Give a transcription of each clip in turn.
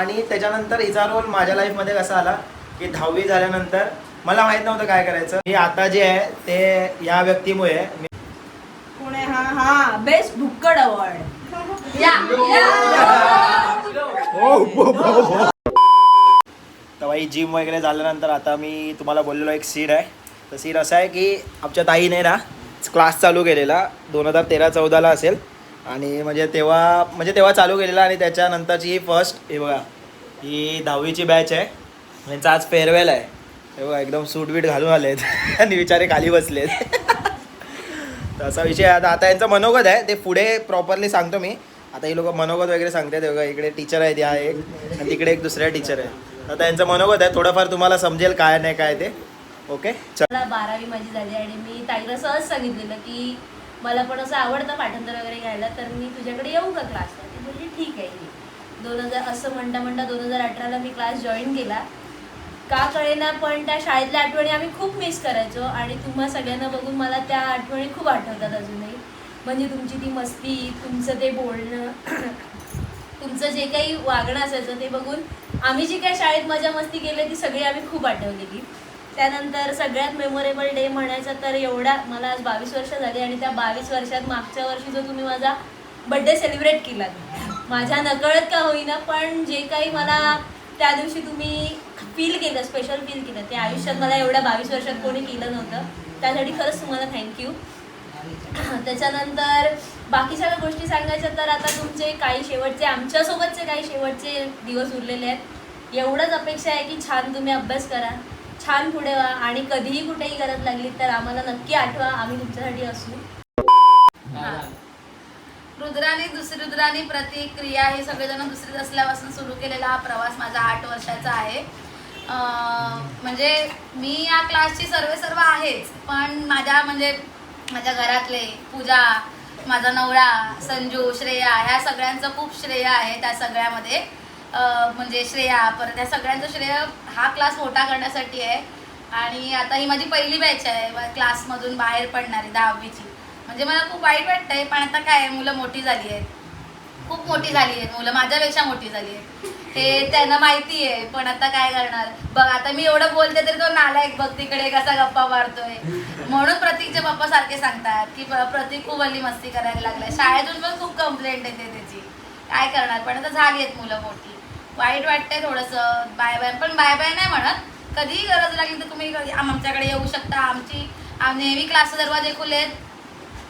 आणि त्याच्यानंतर हिचा रोल माझ्या लाईफमध्ये कसा आला की दहावी झाल्यानंतर मला माहीत नव्हतं काय करायचं. मी आता जे आहे ते या व्यक्तीमुळे कोण आहे हा हा बेस्ट भुक्कड अवॉर्ड या. तेव्हा ही जिम वगैरे झाल्यानंतर आता मी तुम्हाला बोललेलो एक सीन आहे. तर सीन असं आहे की आमच्या ताईने ना क्लास चालू केलेला दोन हजार तेरा चौदाला असेल. आणि म्हणजे तेव्हा म्हणजे तेव्हा चालू केलेला आणि त्याच्यानंतरची ही फर्स्ट हे बघा ही दहावीची बॅच आहे. म्हणजे आज फेअरवेल आहे. हे बघा एकदम सूट बीट घालून आलेत. आणि विचारे खाली बसलेत. तर असा विषय आता आता यांचं मनोगत आहे. ते पुढे प्रॉपरली सांगतो मी. आता ही लोक मनोगत वगैरे सांगतात बघा इकडे टीचर आहेत या एक आणि तिकडे एक दुसऱ्या टीचर आहे. तर यांचं मनोगत आहे. थोडंफार तुम्हाला समजेल काय नाही काय ते. ओके चला. बारावी माझी झाली आणि मी ताईला सहज सांगितलेलं की मला पण असं आवडतं पाठांतर वगैरे घ्यायला तर मी तुझ्याकडे येऊ का क्लासला ती बोलली ठीक आहे ये दोन हजार असं म्हणता म्हणता दोन हजार अठराला मी क्लास जॉईन केला. का कळेना पण त्या शाळेतल्या आठवणी आम्ही खूप मिस करायचो आणि तुम्हा सगळ्यांना बघून मला त्या आठवणी खूप आठवतात अजूनही. म्हणजे तुमची ती मस्ती तुमचं ते बोलणं तुमचं जे काही वागणं असायचं ते बघून आम्ही जी काही शाळेत मजा मस्ती केली ती सगळी आम्ही खूप आठवलेली. त्यानंतर सगळ्यात मेमोरेबल डे म्हणायचा तर एवढा मला आज बावीस वर्ष झाली आणि त्या बावीस वर्षात मागच्या वर्षी जो तुम्ही माझा बड्डे सेलिब्रेट केलात माझ्या नकळत का होईना पण जे काही मला त्या दिवशी तुम्ही फील केलं स्पेशल फील केलं ते आयुष्यात मला एवढ्या बावीस वर्षात कोणी केलं नव्हतं. त्यासाठी खरंच तुम्हाला थँक्यू त्याच्यानंतर बाकी सगळ्या गोष्टी सांगायच्या तर आता तुमचे काही शेवटचे आमच्यासोबतचे काही शेवटचे दिवस उरलेले आहेत. एवढंच अपेक्षा आहे की छान तुम्ही अभ्यास करा. छान पुढे व्हा आणि कधीही कुठेही गरज लागली तर आम्हाला नक्की आठवा आम्ही तुमच्यासाठी असू. रुद्राने दुसरी रुद्राने प्रतिक्रिया हे सगळेजण दुसरीत असल्यापासून सुरू केलेला हा प्रवास माझा आठ वर्षाचा आहे. अं, म्हणजे मी या क्लासची सर्वे सर्व आहेच पण माझ्या म्हणजे माझ्या घरातले पूजा माझा नवरा संजू श्रेया ह्या सगळ्यांचं खूप श्रेय आहे त्या सगळ्यामध्ये. म्हणजे श्रेया परत या सगळ्यांचं श्रेय हा क्लास मोठा करण्यासाठी आहे. आणि आता ही माझी पहिली बॅच आहे क्लासमधून बाहेर पडणारी दहावीची. म्हणजे मला खूप वाईट वाटतंय पण आता काय मुलं मोठी झाली आहेत. खूप मोठी झाली आहेत मुलं माझ्यापेक्षा मोठी झाली आहेत. ते त्यांना माहिती आहे पण आता काय करणार? बघ आता मी एवढं बोलते तरी तो नालायक बघ तिकडे कसा गप्पा मारतोय. म्हणून प्रतीकचे पप्पा सारखे सांगतात की प्रतीक खूप हल्ली मस्ती करायला लागलाय. शाळेतून पण खूप कंप्लेंट येते त्याची. काय करणार? पण आता झाली आहेत मुलं मोठी. वाईट वाटतंय थोडंसं. Bye bye. पण बाय बाय नाही म्हणत. कधीही गरज लागली तर तुम्ही कधी आमच्याकडे येऊ शकता. आमची नेहमी क्लास दरवाजे खुले आहेत.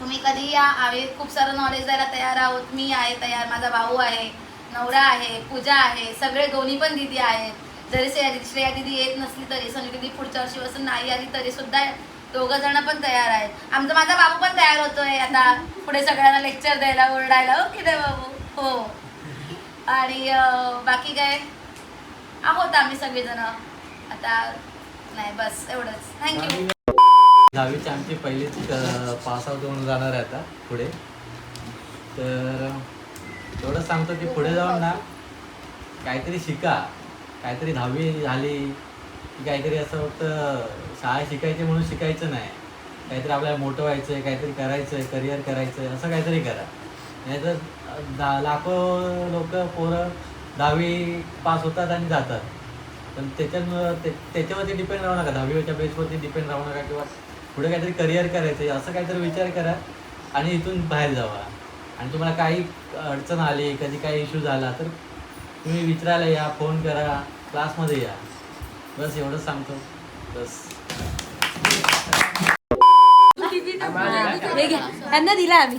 तुम्ही कधी या. आम्ही खूप सारं नॉलेज द्यायला तयार आहोत. मी आहे तयार. माझा भाऊ आहे. नवरा आहे. पूजा आहे. सगळे दोन्ही पण दिदी आहेत. जरी श्रेया श्रेया दिदी येत नसली तरी संजू दिदी पुढच्या वर्षीपासून नाही आली तरी सुद्धा दोघं जण पण तयार आहेत. आमचा माझा बाबू पण तयार होतोय. आता पुढे सगळ्यांना लेक्चर द्यायला ओरडायला. हो की बाबू हो. आणि बाकी काय? आहोत आम्ही सगळेजण. आता नाही बस एवढंच. थँक्यू दहावीची आमची पहिलीच पास आउट होऊन जाणार आहे आता पुढे. तर एवढं सांगतो की पुढे जाऊन ना काहीतरी शिका. काहीतरी दहावी झाली की काहीतरी असं फक्त शाळा शिकायची म्हणून शिकायचं नाही. काहीतरी आपल्याला मोठं व्हायचं आहे काहीतरी करायचं आहे करिअर करायचं आहे असं काहीतरी करा. नाहीतर दा लाखो लोक पोरं दहावी पास होतात आणि जातात. पण त्याच्यामुळं ते त्याच्यावरती डिपेंड राहू नका. दहावीच्या बेसवरती डिपेंड राहू नका किंवा पुढे काहीतरी करिअर करायचं आहे असं काहीतरी विचार करा आणि इथून बाहेर जावा. आणि तुम्हाला काही अडचण आली कधी काही इश्यू झाला तर तुम्ही विचारायला या फोन करा क्लासमध्ये या. बस एवढंच सांगतो. बस. त्यांना दिला आम्ही.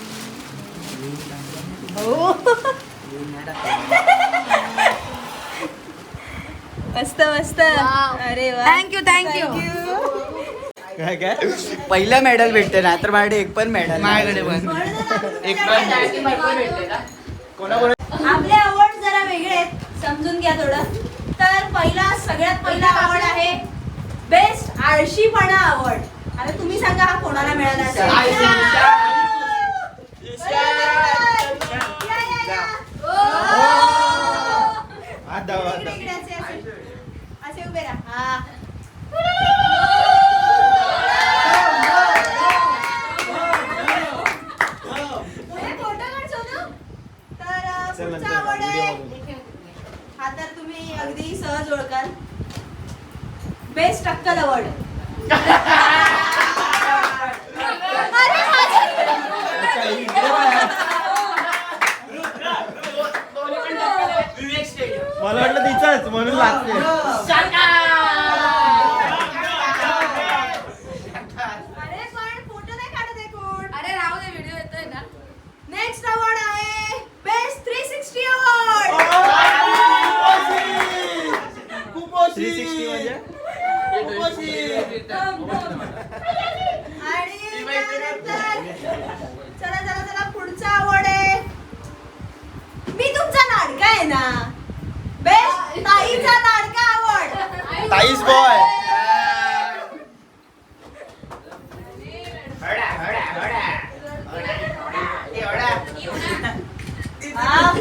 मस्त मस्त. अरे वा. थँक्यू थँक्यू काय काय? पहिलं मेडल भेटते ना तर माझ्याकडे एक पण मेडल माझ्याकडे पण. कोणाबरोबर? आपले अवॉर्ड जरा वेगळे आहेत समजून घ्या थोडं. तर पहिला सगळ्यात पहिला आवड आहे बेस्ट आळशीपणा आवड आता तुम्ही सांगा हा कोणाला मिळाला असेल या, दाबा. इकडे असे, उभे राहा. हा. तर हा तुम्ही अगदी सहज ओळखाल. बेस्ट टक्कल अवॉर्ड मला वाटलं तिचंच म्हणून लागते अरे पण फोटो नाही काढत आहे कोण अरे राहू दे व्हिडिओ येतोय ना नेक्स्ट अवॉर्ड आहे best three sixty award three sixty म्हणजे आणि त्यानंतर चला चला चला पुढचा आवड आहे मी तुमचा लाडका आहे ना? बेस्ट ताईचा लाडका आवड. ताईस बॉय हा?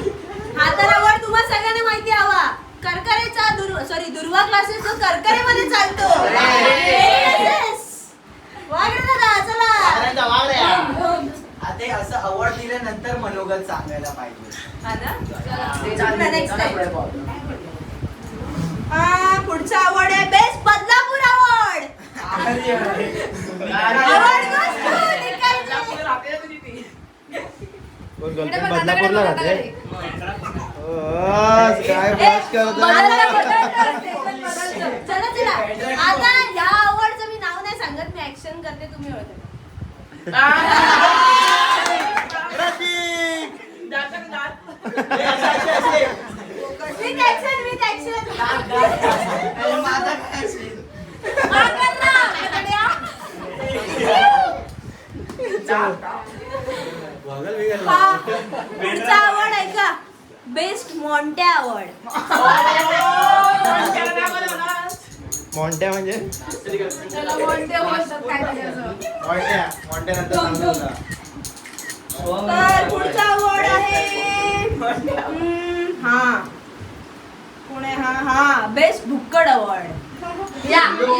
तर आवड तुम्हा सगळ्यांना माहिती हवा करकरेचा दुर्व सॉरी दुर्वा क्लासेस जो करकरेमध्ये चालतो. Yes. वागडे दादा चला. आता असं अवॉर्ड दिल्यानंतर मनोगत सांगायला पाहिजे. हा? ते. हा, पुढचा अवॉर्ड आहे बेस्ट बदलापूर अवॉर्ड बदलापूरला राहते? काय करतो आता या अवॉर्डचं मी नाव नाही सांगत मी ऍक्शन करते तुम्ही ओळखता विथ ऍक्शन विथ ऍक्शन अरे, माझा काय असेल? बघल बिगल हा पुढचा अवॉर्ड आहे का बेस्ट मॉन्टे अवॉर्ड मॉन्ट्या म्हणजे त्याला म्हणते बोलतात काहीतरी असं. मॉन्ट्या मॉन्ट्या नंतर सांगतो तुला. तर पुढचा अवॉर्ड आहे. हा. हा हा. बेस्ट भुक्कड अवॉर्ड या. बो.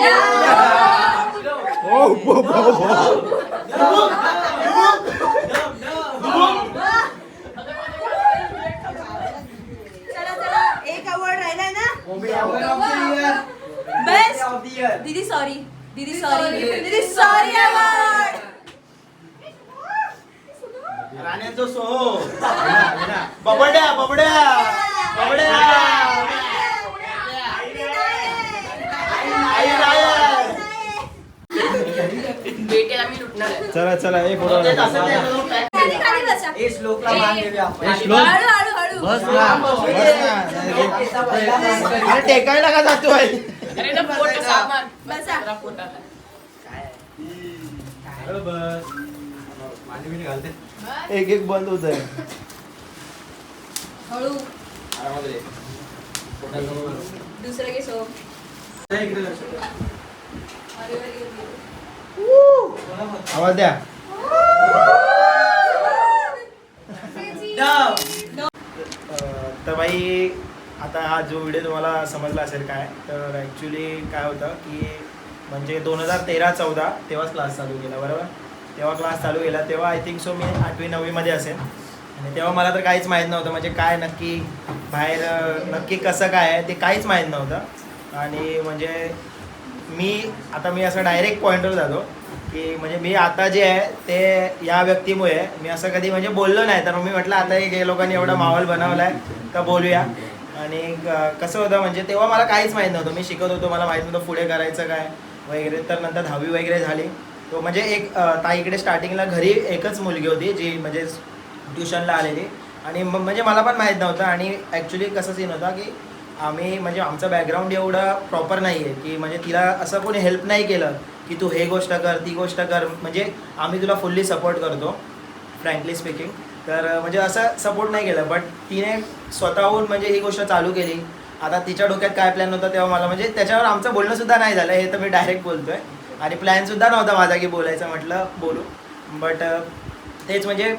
चला चला. एक अवॉर्ड राहिलाय ना? बेस्ट. दीदी सॉरी दीदी सॉरी दीदी सॉरी राण्यांचा सोहो. बबड्या बबड्या. बबड्या. चला चला एक हे श्लोकला मान देऊया आपण. बस ना, बस ना. अरे का जातोय बसा. एक एक बंद होत आहे हळू दुसरं के सो आवाज द्या. तर बाई आता हा जो व्हिडिओ तुम्हाला समजला असेल काय तर ॲक्च्युली काय होतं की म्हणजे दोन हजार तेरा चौदा तेव्हाच क्लास चालू केला बरोबर? तेव्हा क्लास चालू केला तेव्हा आय थिंक सो मी आठवी नववीमध्ये असेल. आणि तेव्हा मला तर काहीच माहीत नव्हतं म्हणजे काय नक्की बाहेर नक्की कसं काय आहे ते काहीच माहीत नव्हतं. आणि म्हणजे मी आता मी असं डायरेक्ट पॉईंटवर जातो की म्हणजे मी आता जे आहे ते या व्यक्तीमुळे मी असं कधी म्हणजे बोललो नाही. तर मी म्हटलं आता हे लोकांनी एवढा माहोल बनवला आहे तर बोलूया. आणि क- कसं होतं म्हणजे तेव्हा मला काहीच माहीत नव्हतं. मी शिकत होतो मला माहीत नव्हतं पुढे करायचं काय वगैरे. तर नंतर दहावी वगैरे झाली. तो म्हणजे एक ताईकडे स्टार्टिंगला घरी एकच मुलगी होती जी म्हणजे ट्युशनला आलेली आणि म- म्हणजे मला पण माहीत नव्हतं. आणि ॲक्च्युली कसं सीन होता की आम्ही म्हणजे आमचं बॅकग्राऊंड एवढं प्रॉपर नाही आहे की म्हणजे तिला असं कोणी हेल्प नाही केलं की तू हे गोष्ट कर ती गोष्ट कर. म्हणजे आम्ही तुला फुल्ली सपोर्ट करतो फ्रँकली स्पीकिंग तर म्हणजे असं सपोर्ट नाही केलं. बट तिने स्वतःहून म्हणजे ही गोष्ट चालू केली. आता तिच्या डोक्यात काय प्लॅन होता तेव्हा मला म्हणजे त्याच्यावर आमचं बोलणं सुद्धा नाही झालं हे तर मी डायरेक्ट बोलतोय. आणि प्लॅन सुद्धा नव्हता माझा की बोलायचं म्हटलं बोलू. बट तेच म्हणजे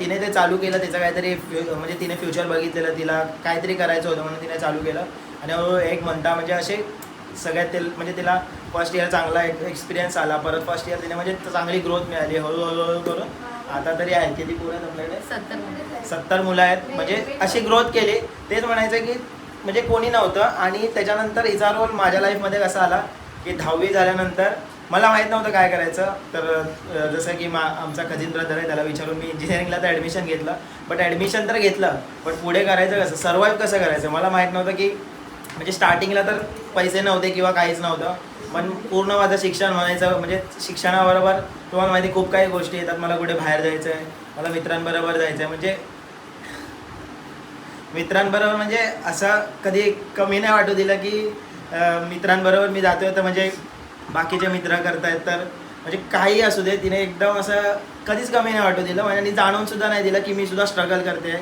तिने ते चालू केलं तिचं काहीतरी फ्यु- म्हणजे तिने फ्युचर बघितलेलं तिला काहीतरी करायचं होतं म्हणून तिने चालू केलं. आणि हळूहळू एक म्हणता म्हणजे असे सगळ्यात ते म्हणजे तिला फर्स्ट इयर चांगला एक्सपिरियन्स आला. परत फर्स्ट इयर तिने म्हणजे चांगली ग्रोथ मिळाली. हळूहळू हळूहळू करून. आता तरी आहे किती पुढे आपल्याकडे? सत्तर सत्तर मुलं आहेत. म्हणजे अशी ग्रोथ केली. तेच म्हणायचं की म्हणजे कोणी नव्हतं. आणि त्याच्यानंतर हिचा रोल माझ्या लाईफमध्ये कसा आला? की दहावी झाल्यानंतर मला माहीत नव्हतं काय करायचं. तर अं, जसं की मा आमचा खजिन ब्रदर आहे त्याला विचारून मी इंजिनिअरिंगला तर ॲडमिशन घेतलं. बट ॲडमिशन तर घेतलं. पण पुढे करायचं कसं? सर्वाईव्ह कसं करायचं? मला माहीत नव्हतं की म्हणजे स्टार्टिंगला तर पैसे नव्हते किंवा काहीच नव्हतं. पण पूर्ण माझं शिक्षण म्हणायचं म्हणजे शिक्षणाबरोबर तुम्हाला माहिती खूप काही गोष्टी येतात. मला कुठे बाहेर जायचं आहे मला मित्रांबरोबर जायचं आहे म्हणजे मित्रांबरोबर म्हणजे असं कधी कमी नाही वाटू दिलं की मित्रांबरोबर मी जातोय तर म्हणजे बाकीचे मित्र करतायत तर म्हणजे काही असू दे. तिने एकदम असं कधीच कमी नाही वाटू दिलं. म्हणजे जाणून सुद्धा नाही दिलं की मी सुद्धा स्ट्रगल करते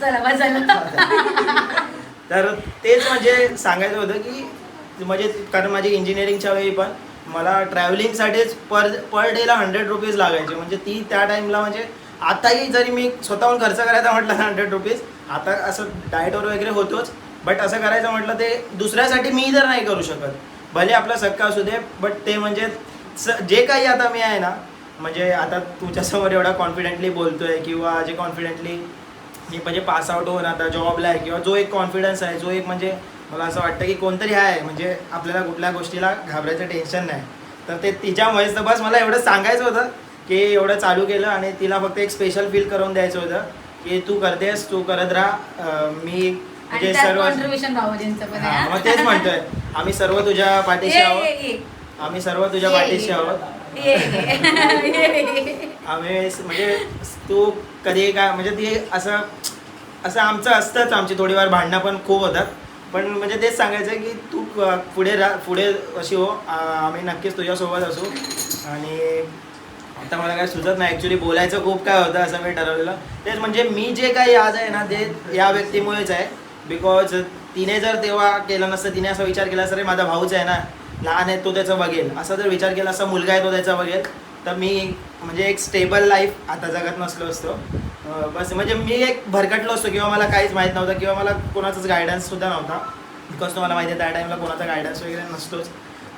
तर तेच म्हणजे सांगायचं होतं की म्हणजे कारण माझी इंजिनिअरिंगच्या वेळी पण मला ट्रॅव्हलिंगसाठीच पर पर डेला हंड्रेड रुपीज लागायचे. म्हणजे ती त्या टाईमला म्हणजे आताही जरी मी स्वतःहून खर्च करायचा म्हटलं ना हंड्रेड रुपीज आता असं डाएटवर वगैरे होतोच. बट असं करायचं म्हटलं ते दुसऱ्यासाठी मी तर नाही करू शकत. भले आपला सक्का असू दे बट ते म्हणजे स- जे काही आता मी आहे ना म्हणजे आता तुमच्यासमोर एवढा कॉन्फिडेंटली बोलतोय किंवा जे कॉन्फिडेंटली मी म्हणजे पास आउट होऊन आता जॉबला आहे किंवा जो एक कॉन्फिडन्स आहे जो एक म्हणजे मला असं वाटतं की कोणतरी आहे म्हणजे आपल्याला कुठल्या गोष्टीला घाबरायचं टेन्शन नाही. तर ते तिच्यामुळेच तर बस मला एवढं सांगायचं होतं की एवढं चालू केलं आणि तिला फक्त एक स्पेशल फील करून द्यायचं होतं की तू करतेस तू करत राहा. मी म्हणजे सर्व मग तेच म्हणतोय. आम्ही सर्व तुझ्या पाठीशी आहोत. आम्ही सर्व तुझ्या पाठीशी. आहोत. आम्ही म्हणजे तू कधी काय म्हणजे ती असं असं आमचं असतंच आमची थोडीफार भांडणं पण खूप होतात. पण म्हणजे तेच सांगायचं आहे की तू पुढे रा पुढे अशी हो आम्ही नक्कीच तुझ्यासोबत असू. आणि आता मला काय सुचत नाही ॲक्च्युली बोलायचं खूप काय होतं असं मी ठरवलेलं. तेच म्हणजे मी जे काही आज आहे ना ते या व्यक्तीमुळेच आहे. बिकॉज तिने जर तेव्हा केलं नसतं तिने असा विचार केला अरे माझा भाऊच आहे ना लहान आहे तो त्याचं बघेल. असा जर विचार केला असा मुलगा आहे तो त्याचा बघेल. तर मी म्हणजे एक स्टेबल लाईफ आता जगत नसलो असतो. बस म्हणजे मी एक भरकटलो असतो किंवा मला काहीच माहीत नव्हतं किंवा मला कोणाचाच गायडन्स सुद्धा नव्हता. बिकॉज तुम्हाला माहिती आहे त्या टाईमला कोणाचा गायडन्स वगैरे नसतोच.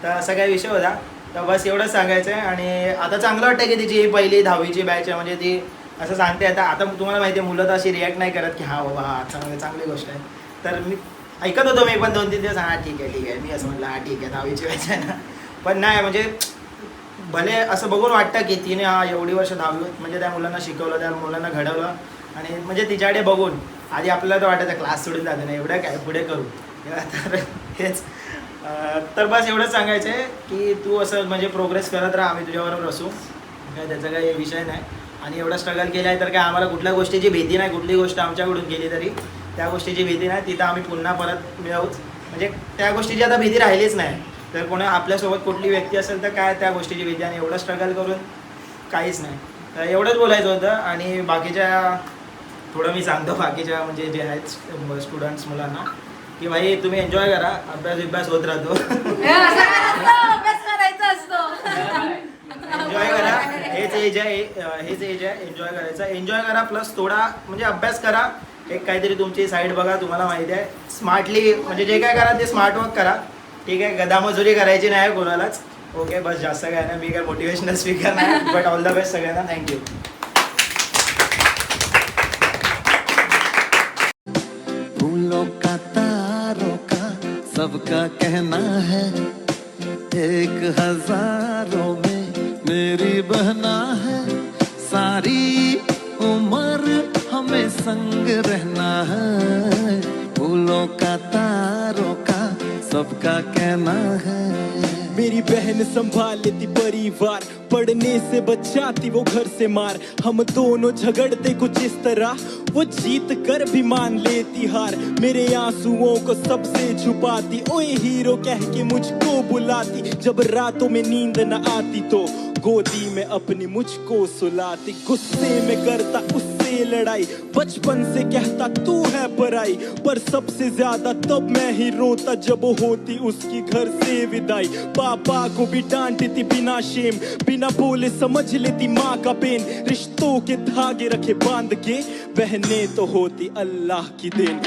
तर असा काही विषय होता. तर बस एवढंच सांगायचं आहे आणि आता चांगलं वाटतं की तिची ही पहिली दहावीची बॅच आहे. म्हणजे ती असं सांगते आता आता तुम्हाला माहिती आहे मुलं तर अशी रिॲक्ट नाही करत की हा बाबा हा चांगली चांगली गोष्ट आहे. तर मी ऐकत होतो मी पण दोन तीन दिवस हां ठीक आहे ठीक आहे. मी असं म्हटलं हां ठीक आहे दहावीची बॅच आहे ना. पण नाही म्हणजे भले असं बघून वाटतं की तिने हा एवढी वर्ष दहावी म्हणजे त्या मुलांना शिकवलं त्या मुलांना घडवलं आणि म्हणजे तिच्याकडे बघून आधी आपल्याला तर वाटायचं क्लास सोडून जाते ना एवढं काय पुढे करू. तर हेच. तर बस एवढंच सांगायचं आहे की तू असं म्हणजे प्रोग्रेस करत राहा आम्ही तुझ्याबरोबर असू. काय त्याचा काही विषय नाही. आणि एवढं स्ट्रगल केलं आहे तर काय आम्हाला कुठल्या गोष्टीची भीती नाही कुठली गोष्ट आमच्याकडून केली तरी. त्या गोष्टीची भीती नाही तिथं आम्ही पुन्हा परत मिळवूच म्हणजे त्या गोष्टीची आता भीती राहिलीच नाही. तर कोणा आपल्यासोबत कुठली व्यक्ती असेल तर काय त्या गोष्टीची भीती आणि एवढं स्ट्रगल करून काहीच नाही. तर एवढंच बोलायचं होतं आणि बाकीच्या थोडं मी सांगतो बाकीच्या म्हणजे जे आहेत स्टुडंट्स मुलांना की भाई तुम्ही एन्जॉय करा अभ्यास बिभ्यास होत राहतो. एन्जॉय करा. हेच एज आहे हेच एज आहे एन्जॉय करायचं. एन्जॉय करा प्लस थोडा म्हणजे अभ्यास करा. एक काहीतरी तुमची साईड बघा तुम्हाला माहिती आहे. स्मार्टली म्हणजे जे काय करा ते स्मार्ट वर्क करा. ठीक आहे गदामजुरी करायची नाही कोणालाच. ओके बस जास्त काय नाही. मी काय मोटिवेशनल स्पीकर नाही बट ऑल द बेस्ट सगळ्यांना. थँक्यू सबका कहना है एक हजारों में मेरी बहना है। सारी उम्र हमें संग रहना है। फूलों का तारों का सबका कहना है। मेरी बहन संभाल लेती परिवार, पढ़ने से बचाती वो घर से मार। हम दोनों झगड़ते कुछ इस तरह, वो जीत कर भी मान लेती हार। मेरे आंसुओं को सबसे छुपाती, ओए हीरो कह के मुझको बुलाती। जब रातों में नींद न आती तो गोदी में अपनी मुझको सुलाती। गुस्से में करता उससे लड़ाई। बचपन से कहता, तू है पराई पर सबसे ज़्यादा तब मैं ही रोता, जब होती उसकी घर से विदाई। पापा को भी डांटती बिना शेम बिना बोले समझ लेती माँ का पेन रिश्तों के धागे रखे बाँध के, बहने तो होती अल्लाह की देन।